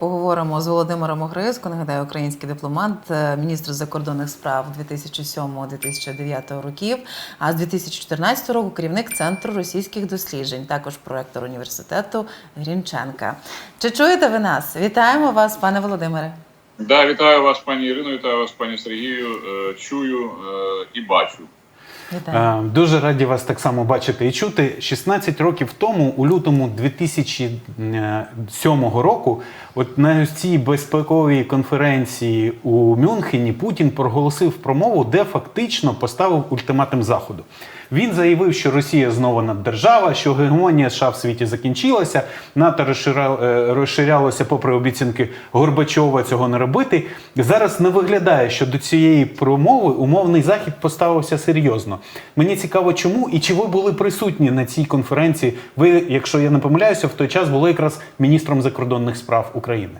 Поговоримо з Володимиром Огризко, нагадаю, український дипломат, е, міністр закордонних справ 2007-2009 років, а з 2014 року керівник Центру російських досліджень, також проректор університету Грінченка. Чи чуєте ви нас? Вітаємо вас, пане Володимире. Да, вітаю вас, пані Ірино, вітаю вас, пані Сергію. Е, Чую е, і бачу. Вітаємо. Е, Дуже раді вас так само бачити і чути. 16 років тому, у лютому 2007 року, от на цій безпековій конференції у Мюнхені Путін проголосив промову, де фактично поставив ультиматум Заходу. Він заявив, що Росія знову наддержава, що гегемонія США в світі закінчилася, НАТО е, розширялося попри обіцянки Горбачова цього не робити. Зараз не виглядає, що до цієї промови умовний захід поставився серйозно. Мені цікаво, чому і чи ви були присутні на цій конференції? Ви, якщо я не помиляюся, в той час були якраз міністром закордонних справ України.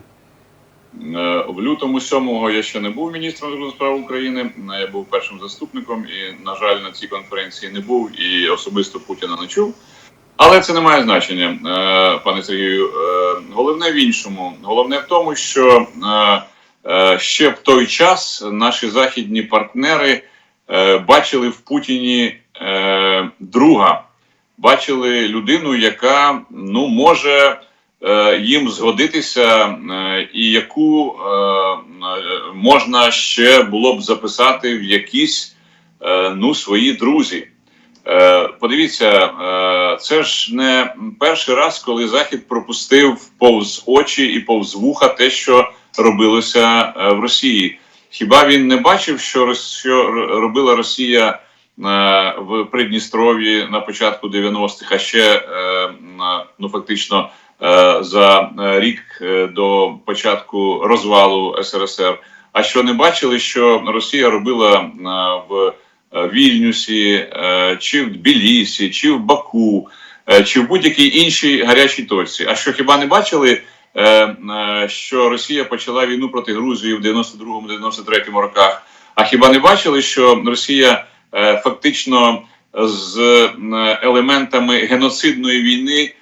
Е, В лютому 7-го я ще не був міністром закордонних справ України. е, Я був першим заступником і, на жаль, на цій конференції не був і особисто Путіна не чув. Але це не має значення, е, пане Сергію. Головне в іншому. Головне в тому, що ще в той час наші західні партнери бачили в Путіні друга, бачили людину, яка ну може їм згодитися, е, і яку е, е, можна ще було б записати в якісь е, ну свої друзі. Е, Подивіться, е, це ж не перший раз, коли Захід пропустив повз очі і повз вуха те, що робилося е, в Росії. Хіба він не бачив, що робила Росія е, в Придністров'ї на початку 90-х, а ще е, ну фактично е, за е, рік е, до початку розвалу СРСР? А що не бачили, що Росія робила е, в е, Вільнюсі, е, чи в Тбілісі, чи в Баку, е, чи в будь-якій іншій гарячій точці. А що хіба не бачили, е, е, що Росія почала війну проти Грузії в 92-93 роках? А хіба не бачили, що Росія е, фактично з е, елементами геноцидної війни е,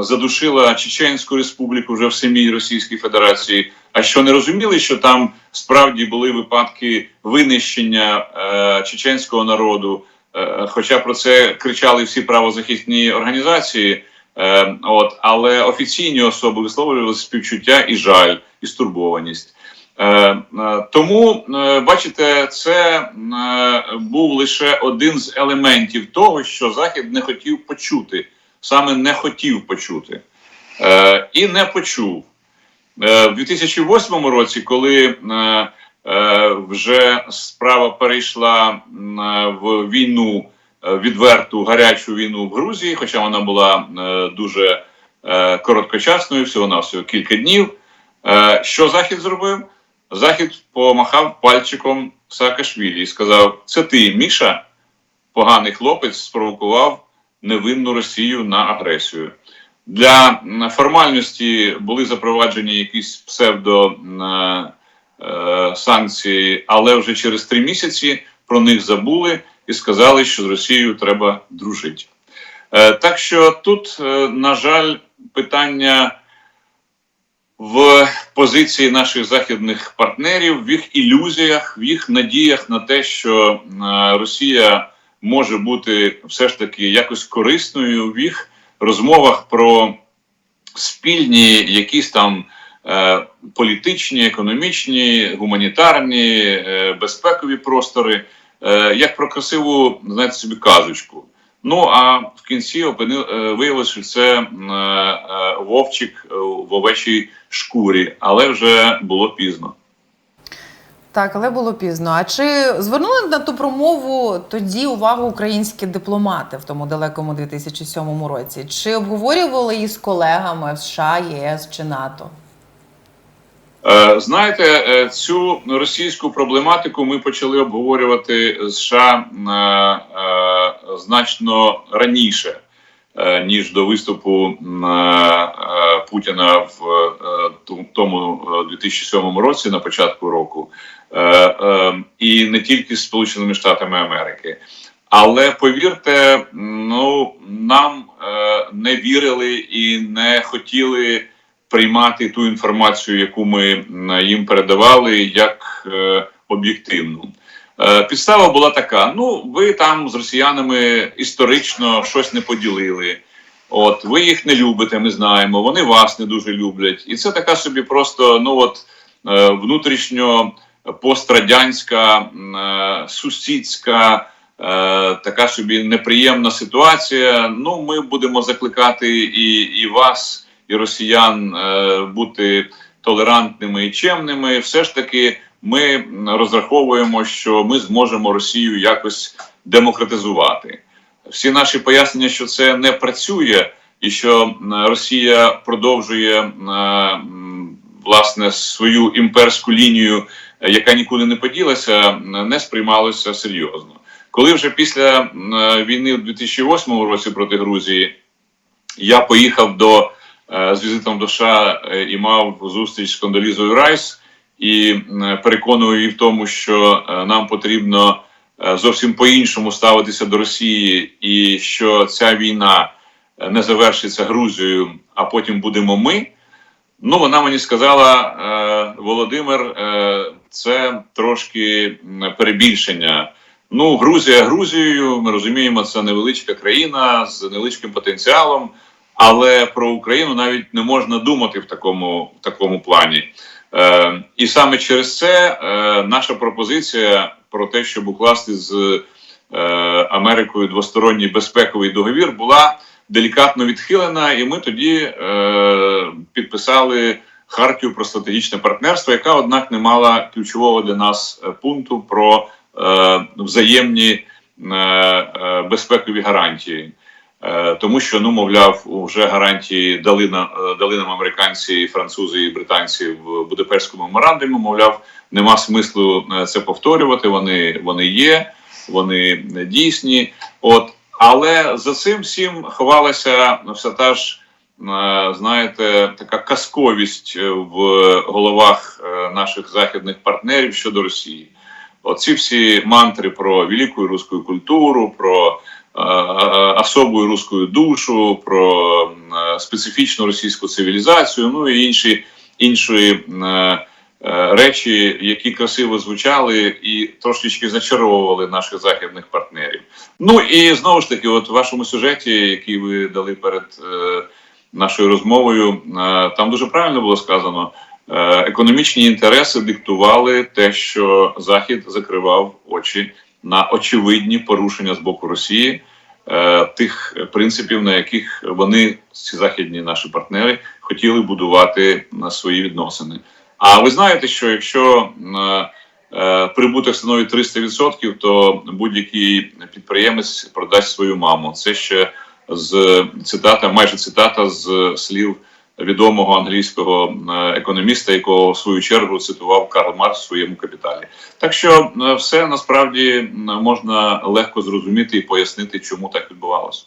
задушила Чеченську республіку вже в самій Російській Федерації? А що не розуміли, що там справді були випадки винищення е, чеченського народу? Е, хоча про це кричали всі правозахисні організації, е, от але офіційні особи висловлювали співчуття і жаль, і стурбованість. Е, е, тому е, бачите, це е, був лише один з елементів того, що Захід не хотів почути, саме не хотів почути е, і не почув. Е, В 2008 році, коли е, е, вже справа перейшла е, в війну, е, відверту гарячу війну в Грузії, хоча вона була дуже короткочасною, всього на всього кілька днів. Що Захід зробив? Захід помахав пальчиком Саакашвілі і сказав: Це ти, Міша, поганий хлопець, спровокував невинну Росію на агресію. Для формальності були запроваджені якісь псевдо м, е, е, але вже через три місяці про них забули і сказали, що з Росією треба дружити. Е, так що тут, на жаль, питання в позиції наших західних партнерів, в їх ілюзіях, в їх надіях на те, що Росія може бути все ж таки якось корисною в їх розмовах про спільні якісь там е, політичні, економічні, гуманітарні, е, безпекові простори, е, як про красиву, знаєте собі, казочку. Ну а в кінці опини, е, виявилося, що це е, е, вовчик е, в овечій шкурі, але вже було пізно. Так, але було пізно. А чи звернули на ту промову тоді увагу українські дипломати в тому далекому 2007 році? Чи обговорювали її з колегами в США, ЄС чи НАТО? Е, Знаєте, е, цю російську проблематику ми почали обговорювати з США е, значно раніше, ніж до виступу е, е, Путіна в е, тому е, 2007 році, на початку року, Е, е, і не тільки з Сполученими Штатами Америки. Але повірте, ну нам е, не вірили і не хотіли приймати ту інформацію, яку ми їм передавали, як е, об'єктивну. Е, Підстава була така: ну, ви там з росіянами історично щось не поділили. От, ви їх не любите, ми знаємо, вони вас не дуже люблять. І це така собі просто ну от е, внутрішньо пострадянська, е, сусідська, така собі неприємна ситуація. Ну, ми будемо закликати і, і вас, і росіян бути толерантними і чемними. Все ж таки, ми розраховуємо, що ми зможемо Росію якось демократизувати. Всі наші пояснення, що це не працює, і що Росія продовжує м, власне свою імперську лінію, е, яка нікуди не поділася, не сприймалося серйозно. Коли вже після е, війни у 2008 році проти Грузії я поїхав до е, з візитом до США е, і мав зустріч з Кондолізою Райс і м, переконував її в тому, що е, нам потрібно е, зовсім по-іншому ставитися до Росії, і що ця війна е, не завершиться Грузією, а потім будемо ми. Ну, вона мені сказала, е, Володимир, е, це трошки перебільшення. Ну, Грузія Грузією, ми розуміємо, це невеличка країна з невеличким потенціалом, але про Україну навіть не можна думати в такому, в такому плані. Е, і саме через це е, наша пропозиція про те, щоб укласти з е, Америкою двосторонній безпековий договір, була делікатно відхилена, і ми тоді е, підписали Хартію про стратегічне партнерство, яка, однак, не мала ключового для нас е, пункту про е, взаємні е, е, безпекові гарантії. Е, Тому що, ну мовляв, вже гарантії дали на е, дали нам американці, французи і британці в Будапештському меморандумі. Мовляв, нема смислу е, це повторювати. Вони вони є, вони дійсні. От але за цим всім ховалася вся та ж, знаєте, така казковість в головах наших західних партнерів щодо Росії. Оці всі мантри про велику руську культуру, про е, особу руську душу, про е, специфічну російську цивілізацію, ну і інші інші е, речі, які красиво звучали і трошечки зачаровували наших західних партнерів. Ну і знову ж таки, от в вашому сюжеті, який ви дали перед нашою розмовою, там дуже правильно було сказано. Економічні інтереси диктували те, що Захід закривав очі на очевидні порушення з боку Росії е, тих принципів, на яких вони, ці західні наші партнери, хотіли будувати на свої відносини. А ви знаєте, що якщо е, е, прибуток становить 300%, то будь-який підприємець продасть свою маму. Це ще з цитата, майже цитата з слів відомого англійського е, економіста, якого в свою чергу цитував Карл Маркс в своєму капіталі. Так що е, все насправді можна легко зрозуміти і пояснити, чому так відбувалося.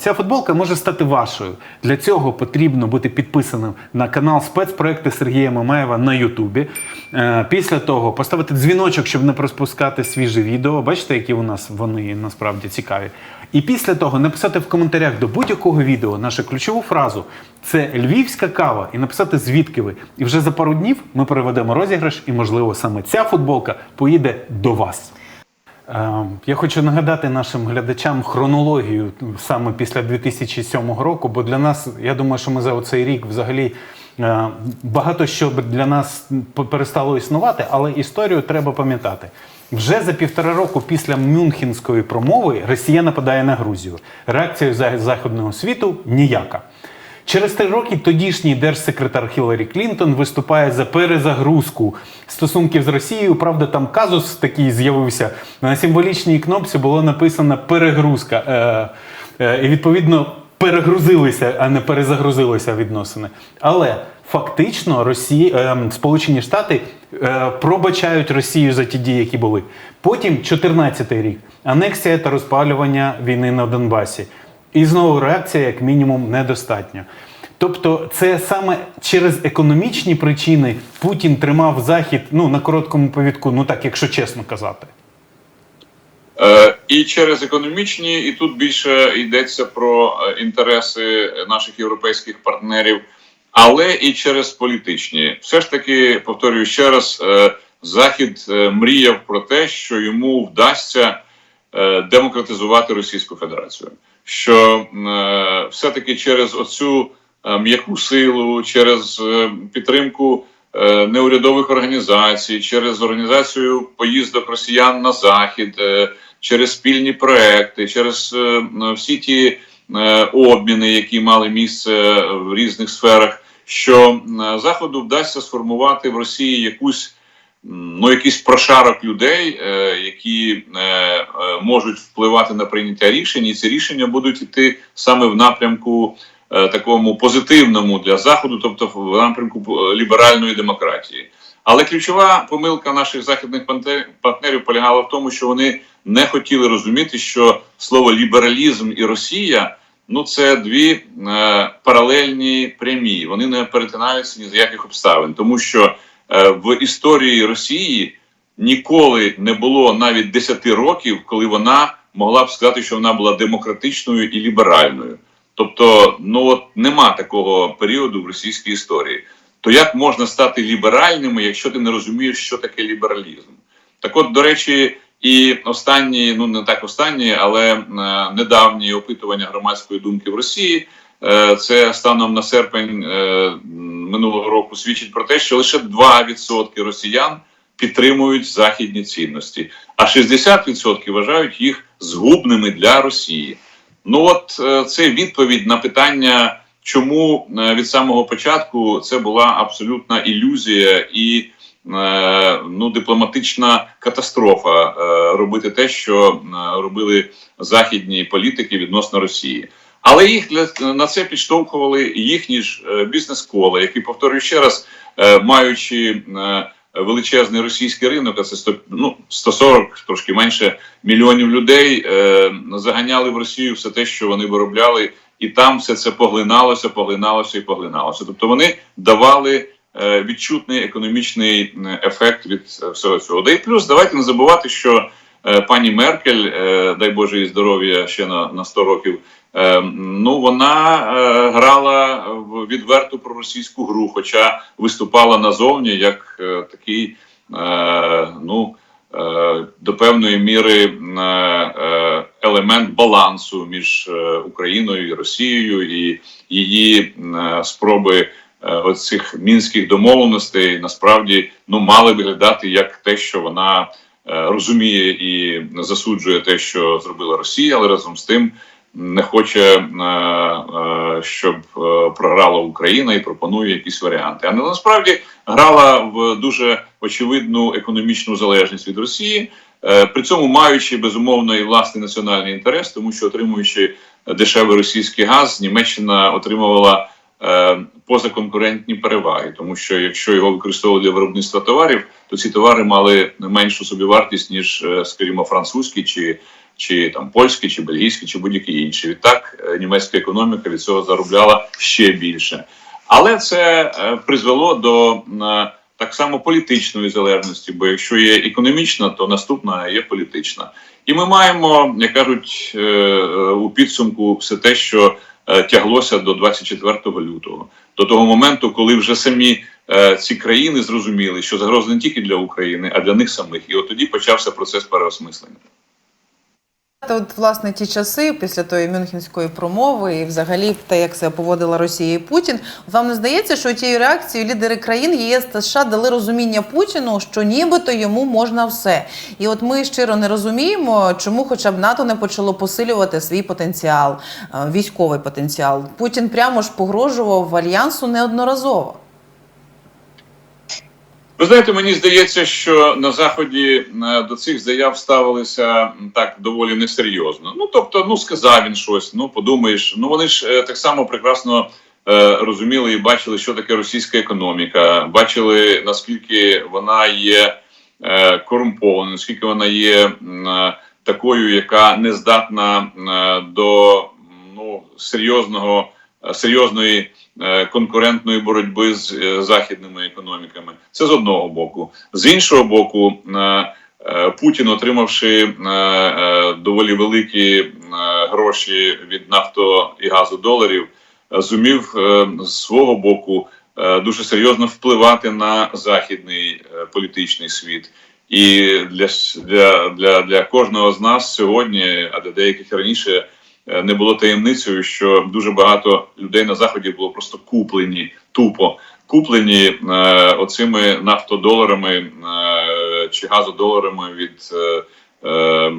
Ця футболка може стати вашою. Для цього потрібно бути підписаним на канал спецпроекти Сергія Мамаєва на Ютубі. Е, Після того поставити дзвіночок, щоб не проспускати свіже відео. Бачите, які у нас вони насправді цікаві. І після того написати в коментарях до будь-якого відео нашу ключову фразу це львівська кава, і написати звідки ви. І вже за пару днів ми проведемо розіграш, і можливо саме ця футболка поїде до вас. Е, Я хочу нагадати нашим глядачам хронологію саме після 2007 року, бо для нас, я думаю, що ми за цей рік взагалі е, багато що для нас перестало існувати, але історію треба пам'ятати. Вже за півтора року після Мюнхенської промови Росія нападає на Грузію. Реакція західного світу ніяка. Через три роки тодішній держсекретар Хіларі Клінтон виступає за перезагрузку стосунків з Росією. Правда, там казус такий з'явився. На символічній кнопці було написано перегрузка. Е, е, і відповідно перегрузилися, а не перезагрузилися відносини. Але фактично Росії, е, Сполучені Штати е, пробачають Росію за ті дії, які були. Потім 14-й рік анексія та розпалювання війни на Донбасі. І знову реакція, як мінімум, недостатня. Тобто, це саме через економічні причини Путін тримав Захід ну, на короткому повідку, ну так, якщо чесно казати. Е, І через економічні, і тут більше йдеться про е, інтереси наших європейських партнерів але і через політичні. Все ж таки, повторюю ще раз, е, Захід е, мріяв про те, що йому вдасться е, демократизувати Російську Федерацію. Що е, все-таки через оцю е, м'яку силу, через е, підтримку неурядових організацій, через організацію поїздок росіян на захід, через спільні проекти, через всі ті обміни, які мали місце в різних сферах, що заходу вдасться сформувати в Росії якусь ну, якийсь прошарок людей, е, які е, е, можуть впливати на прийняття рішень, і ці рішення будуть йти саме в напрямку такому позитивному для заходу, тобто в напрямку ліберальної демократії. Але ключова помилка наших західних партнерів полягала в тому, що вони не хотіли розуміти, що слово лібералізм і Росія ну це дві е, паралельні прямі. Вони не перетинаються ні з яких обставин, тому що в історії Росії ніколи не було навіть 10 років, коли вона могла б сказати, що вона була демократичною і ліберальною. Тобто, ну от нема такого періоду в російській історії. То як можна стати ліберальними, якщо ти не розумієш, що таке лібералізм? Так, от, до речі, і останні, ну не так останні, але е, недавні опитування громадської думки в Росії. е, Це станом на серпень е, минулого року свідчить про те, що лише 2% росіян підтримують західні цінності, а 60% вважають їх згубними для Росії. Ну от е, це відповідь на питання, чому е, від самого початку це була абсолютна ілюзія і е, ну, дипломатична катастрофа робити те, що робили західні політики відносно Росії. Але їх для на це підштовхували їхні ж е, бізнес-кола, які повторюю ще раз, е, маючи е, величезний російський ринок, а це 100, ну, 140, трошки менше мільйонів людей, заганяли в Росію все те, що вони виробляли, і там все це поглиналося, поглиналося і поглиналося. Тобто вони давали відчутний економічний ефект від всього цього. Да і плюс давайте не забувати, що пані Меркель, е, дай Боже їй здоров'я ще на, на 100 років. е, Ну, вона е, грала в відверту проросійську гру, хоча виступала назовні як е, такий, е, ну е, до певної міри е, е, елемент балансу між е, Україною і Росією, і її е, спроби е, оцих мінських домовленостей насправді ну мали виглядати як те, що вона е, розуміє і засуджує те, що зробила Росія, але разом з тим не хоче, е, е, щоб е, програла Україна і пропонує якісь варіанти. А насправді грала в дуже очевидну економічну залежність від Росії, е, при цьому маючи безумовно і власний національний інтерес, тому що отримуючи дешевий російський газ, Німеччина отримувала е, позаконкурентні переваги, тому що якщо його використовували для виробництва товарів, то ці товари мали меншу собівартість ніж, е, скажімо, французькі чи чи там польські, чи бельгійські, чи будь-які інші. Відтак е, німецька економіка від цього заробляла ще більше. Але це е, призвело до е, так само політичної залежності, бо якщо є економічна, то наступна є політична. І ми маємо, як кажуть, е, е, у підсумку все те, що е, тяглося до 24 лютого, до того моменту, коли вже самі е, ці країни зрозуміли, що загроза не тільки для України, а для них самих. І от тоді почався процес переосмислення. От, власне, ті часи після тої мюнхенської промови і взагалі те, як себе поводила Росія і Путін, вам не здається, що тією реакцією лідери країн ЄС та США дали розуміння Путіну, що нібито йому можна все. І от ми щиро не розуміємо, чому хоча б НАТО не почало посилювати свій потенціал, е, військовий потенціал. Путін прямо ж погрожував альянсу неодноразово. Ви знаєте, мені здається, що на заході е, до цих заяв ставилися так доволі несерйозно. Ну тобто, ну сказав він щось, ну подумаєш. Ну вони ж е, так само прекрасно е, розуміли і бачили, що таке російська економіка, бачили наскільки вона є е, корумпованою, наскільки вона є е, такою, яка не здатна е, до ну серйозного серйозної е, конкурентної боротьби з е, західними економіками. Це з одного боку. З іншого боку, е, е, Путін, отримавши е, е, доволі великі е, гроші від нафто і газу доларів, е, зумів е, з свого боку е, дуже серйозно впливати на західний е, політичний світ. І для, для, для, кожного з нас сьогодні, а для деяких раніше, е, не було таємницею, що дуже багато людей на заході було просто куплені тупо. Куплені е, оцими нафтодоларами е, чи газодоларами від е, е, е,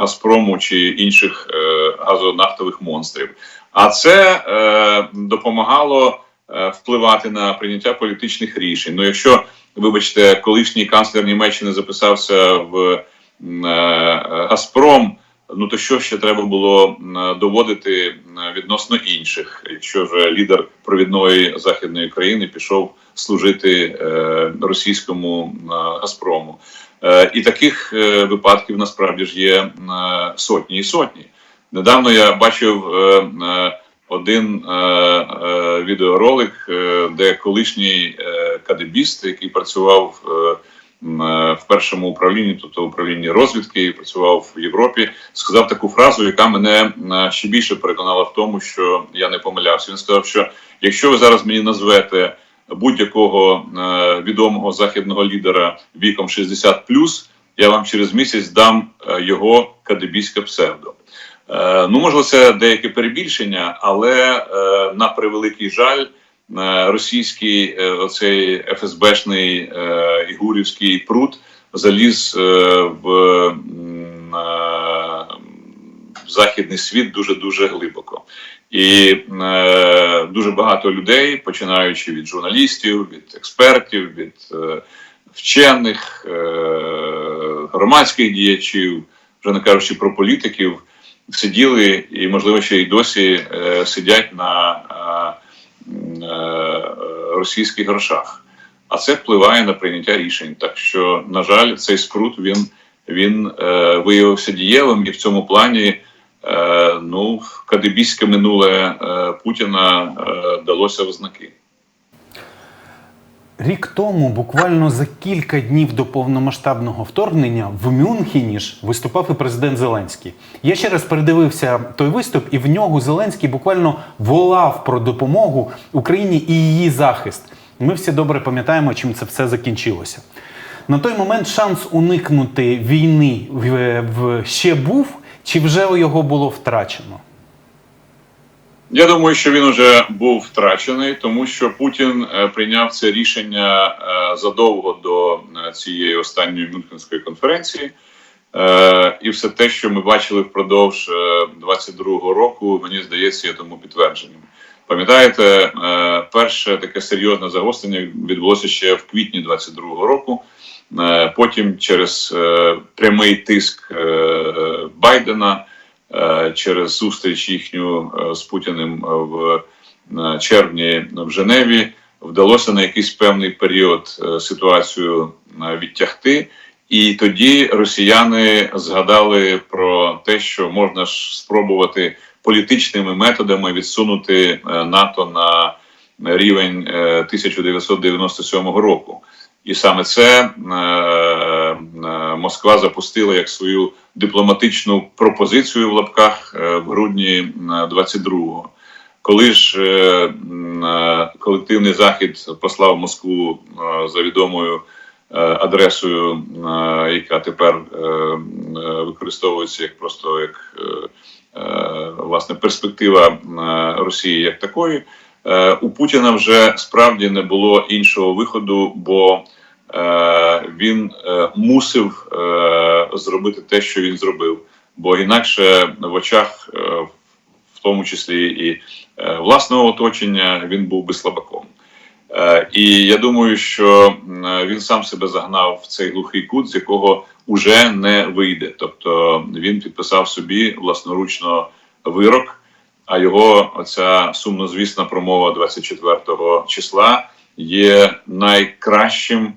Газпрому чи інших е, газонафтових монстрів. А це е, допомагало е, впливати на прийняття політичних рішень. Ну, якщо, вибачте, колишній канцлер Німеччини записався в е, Газпром. Ну то що ще треба було доводити відносно інших, якщо вже лідер провідної західної країни пішов служити е, російському Газпрому? Е, і таких е, випадків насправді ж є е, сотні і сотні. Недавно я бачив е, е, один е, е, відеоролик, е, де колишній е, кадебіст, який працював е, е, в першому управлінні, тобто управлінні розвідки, працював в Європі, сказав таку фразу, яка мене е, ще більше переконала в тому, що я не помилявся. Він сказав, що якщо ви зараз мені назвете будь-якого е, відомого західного лідера віком 60+, я вам через місяць дам е, його кадебійське псевдо. Е, ну, можливо, це деяке перебільшення, але е, на превеликий жаль, е, російський е, оцей ФСБшний е, Ігурівський пруд заліз е, в, західний світ дуже дуже глибоко. І е, дуже багато людей, починаючи від журналістів, від експертів, від е, вчених, е, громадських діячів, вже не кажучи про політиків, сиділи і, можливо, ще й досі е, сидять на російських грошах. А це впливає на прийняття рішень. Так що, на жаль, цей спрут він, він е, виявився дієвим і в цьому плані. Е, ну, кадебійське минуле е, Путіна е, далося в знаки. Рік тому, буквально за кілька днів до повномасштабного вторгнення, в Мюнхені ж виступав і президент Зеленський. Я ще раз передивився той виступ, і в нього Зеленський буквально волав про допомогу Україні і її захист. Ми всі добре пам'ятаємо, чим це все закінчилося. На той момент шанс уникнути війни в, ще був, чи вже його було втрачено? Я думаю, що він уже був втрачений, тому що Путін е, прийняв це рішення е, задовго до е, цієї останньої Мюнхенської конференції. І все те, що ми бачили впродовж е, 22-го року, мені здається, є тому підтвердженням. Пам'ятаєте, перше таке серйозне загострення відбулося ще в квітні 22-го року. Потім через прямий тиск Байдена через зустріч їхню е, з Путіним в е, червні в Женеві вдалося на якийсь певний період е, ситуацію е, відтягти. І тоді росіяни згадали про те, що можна ж спробувати політичними методами відсунути е, НАТО на рівень е, 1997 року. І саме це е, е, Москва запустила як свою дипломатичну пропозицію в лапках е, в грудні е, 22-го. Коли ж е, м, е, колективний захід послав Москву е, за відомою е, адресою, е, яка тепер е, е, використовується як просто як е, е, власне перспектива е, Росії як такої, е, у Путіна вже справді не було іншого виходу, бо е, він е, мусив е, зробити те, що він зробив. Бо інакше в очах, е, в тому числі і е, власного оточення, він був би слабаком. Е, І я думаю, що він сам себе загнав в цей глухий кут, з якого уже не вийде. Тобто він підписав собі власноручно вирок, а його оця сумнозвісна промова 24 числа є найкращим е,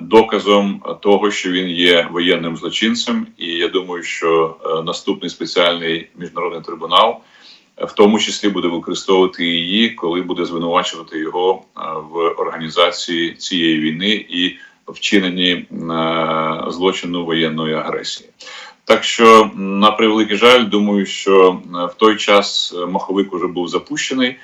доказом того, що він є воєнним злочинцем. І я думаю, що е, наступний спеціальний міжнародний трибунал в тому числі буде використовувати її, коли буде звинувачувати його е, в організації цієї війни і вчиненні е, злочину воєнної агресії. Так що, на превеликий жаль, думаю, що е, в той час е, маховик уже був запущений.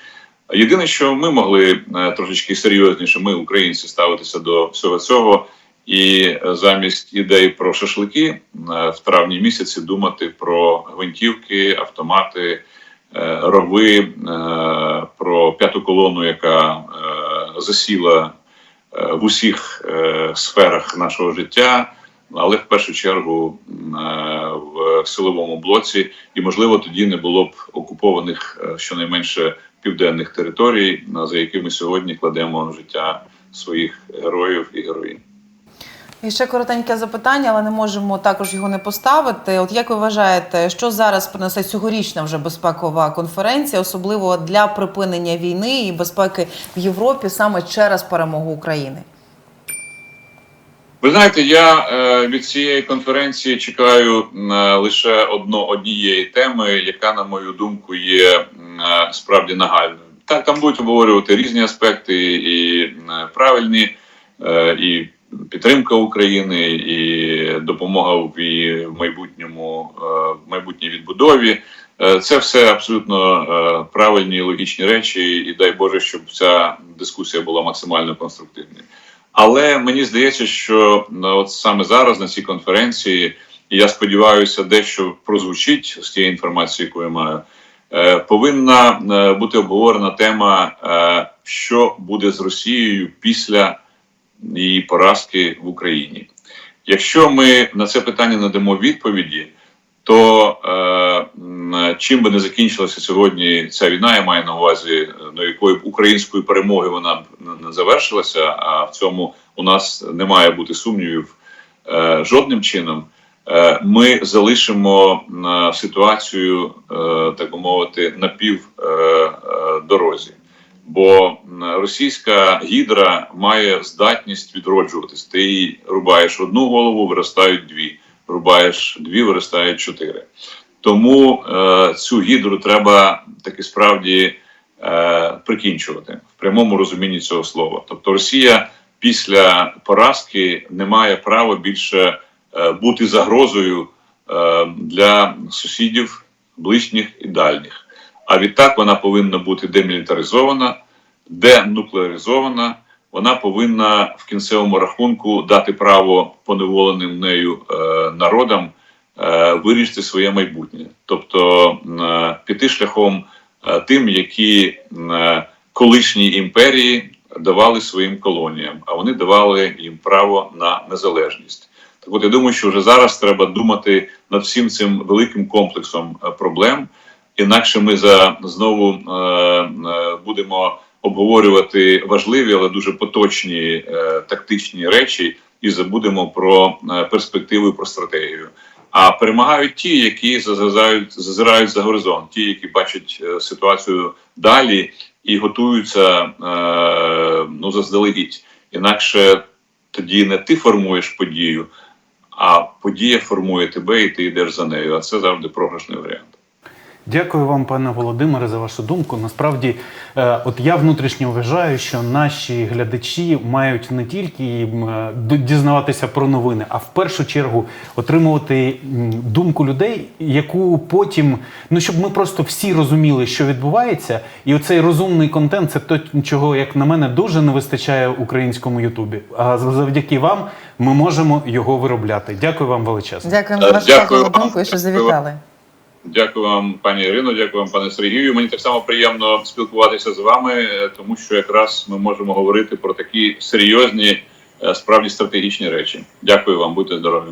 Єдине, що ми могли е, трошечки серйозніше, ми, українці, ставитися до всього цього, і е, замість ідей про шашлики е, в травні місяці думати про гвинтівки, автомати, рови, про п'яту колону, яка засіла в усіх сферах нашого життя, але в першу чергу е, в силовому блоці, і можливо тоді не було б окупованих е, щонайменше південних територій, за якими сьогодні кладемо життя своїх героїв і героїнь. І ще коротеньке запитання, але не можемо також його не поставити. От як ви вважаєте, що зараз принесе цьогорічна вже безпекова конференція, особливо для припинення війни і безпеки в Європі саме через перемогу України? Ви знаєте, я е, від цієї конференції чекаю е, лише одно однієї теми, яка, на мою думку, є е, справді нагальною. Так, там будуть обговорювати різні аспекти, і е, правильні, і підтримка України, і допомога в майбутньому е, майбутній відбудові. Це все абсолютно правильні логічні речі, і дай Боже, щоб ця дискусія була максимально конструктивною. Але мені здається, що ну, от саме зараз на цій конференції, і я сподіваюся, дещо прозвучить з тієї інформації, яку я маю, е, повинна е, бути обговорена тема, е, що буде з Росією після її поразки в Україні. Якщо ми на це питання надамо відповіді, то е, чим би не закінчилася сьогодні ця війна, я маю на увазі, е, ну, якої б української перемоги вона б не- завершилася, а в цьому у нас не має бути сумнівів е, жодним чином. Е, ми залишимо е, ситуацію, е, так би мовити, на пів е, е, дорозі. Бо російська гідра має здатність відроджуватись. Ти їй рубаєш одну голову, виростають дві рубаєш дві, виростають чотири. Тому е, цю гідру треба таки справді е, прикінчувати в прямому розумінні цього слова. Тобто Росія після поразки не має права більше е, бути загрозою е, для сусідів ближніх і дальніх. А відтак вона повинна бути демілітаризована, денуклеаризована. Вона повинна в кінцевому рахунку дати право поневоленим нею е, народам вирішити своє майбутнє, тобто е, піти шляхом е, тим, які е, колишні імперії давали своїм колоніям, а вони давали їм право на незалежність. Так от я думаю, що вже зараз треба думати над всім цим великим комплексом е, проблем. Інакше ми за знову е, е, будемо обговорювати важливі, але дуже поточні е, тактичні речі, і забудемо про е, перспективи, і про стратегію. А перемагають ті, які зазирають, зазирають за горизонт, ті, які бачать е, ситуацію далі і готуються е, ну заздалегідь. Інакше тоді не ти формуєш подію, а подія формує тебе, і ти йдеш за нею. А це завжди програшний варіант. Дякую вам, пане Володимире, за вашу думку. Насправді, е, от я внутрішньо вважаю, що наші глядачі мають не тільки дізнаватися про новини, а в першу чергу отримувати думку людей, яку потім, ну щоб ми просто всі розуміли, що відбувається, і оцей розумний контент це то, чого, як на мене, дуже не вистачає українському Ютубі. А завдяки вам ми можемо його виробляти. Дякую вам величезно. За Е, вашу дякую думку і що Дякую. завітали. Дякую вам, пані Ірино, дякую вам, пане Сергію. Мені так само приємно спілкуватися з вами, е, тому що якраз ми можемо говорити про такі серйозні, е, справді стратегічні речі. Дякую вам, будьте здорові.